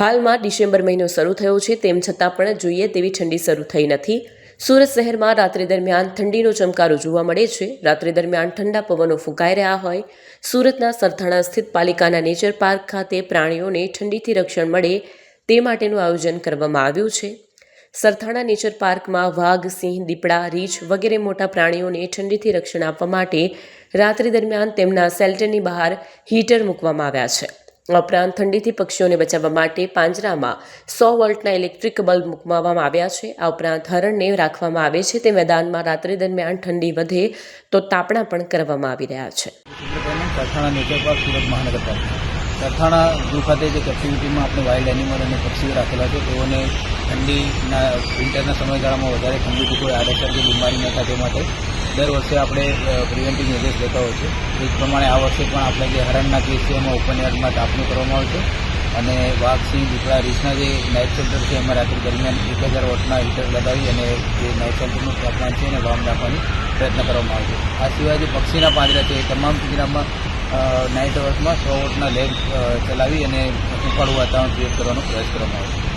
હાલમાં ડિસેમ્બર મહિનો શરૂ થયો છે, તેમ છતાં પણ જોઈએ તેવી ઠંડી શરૂ થઈ નથી. સુરત શહેરમાં રાત્રિ દરમિયાન ઠંડીનો ચમકારો જોવા મળે છે. રાત્રિ દરમિયાન ઠંડા પવનો ફૂંકાઈ રહ્યા હોય. સુરતના સરથાણા સ્થિત પાલિકાના નેચર પાર્ક ખાતે પ્રાણીઓને ઠંડીથી રક્ષણ મળે તે માટેનું આયોજન કરવામાં આવ્યું છે. સરથાણા નેચર પાર્કમાં વાઘ, સિંહ, દીપડા, રીંછ વગેરે મોટા પ્રાણીઓને ઠંડીથી રક્ષણ આપવા માટે રાત્રિ દરમિયાન તેમના શેલ્ટરની બહાર હીટર મૂકવામાં આવ્યા છે. ઉપરાંત ઠંડીથી પક્ષીઓને બચાવવા માટે પાંજરામાં સો વોલ્ટના ઇલેક્ટ્રિક બલ્બ મૂકવામાં આવ્યા છે. આ ઉપરાંત હરણને રાખવામાં આવે છે તે મેદાનમાં રાત્રિ દરમિયાન ઠંડી વધે તો તાપણા પણ કરવામાં આવી રહ્યા છે. સરથાણા ઝૂ ખાતે જે કેપ્ટિવિટીમાં આપણે વાઇલ્ડ એનિમલ અને પક્ષીઓ રાખેલા છે, તેઓને ઠંડીના વિન્ટરના સમયગાળામાં વધારે ઠંડીથી કોઈ આડેસર કે બીમારી ન થાય તે માટે દર વર્ષે આપણે પ્રિવેન્ટિવ મેજર્સ લેતા હોય છે એ જ પ્રમાણે આ વર્ષે પણ આપણે જે હરણના કેસ છે એમાં ઓપન યાર્ડમાં તાપણું કરવામાં આવે છે અને વાઘ, સિંહ, દીપડા, રીસના જે નાઇટ શેલ્ટર છે, એમાં રાત્રિ દરમિયાન એક હજાર વોટના હીટર લગાવી અને જે નાઇટ શેલ્ટરનું તાપમાન છે એને વામ રાખવાની પ્રયત્ન કરવામાં આવે છે આ સિવાય જે પક્ષીના પાંજરા છે, એ તમામ પિંજરામાં નાઇટ અવર્સમાં સો વોટના લેમ્પ ચલાવી અને ઉપાડું વાતાવરણ ક્રિએટ કરવાનો પ્રયાસ કરવામાં આવે છે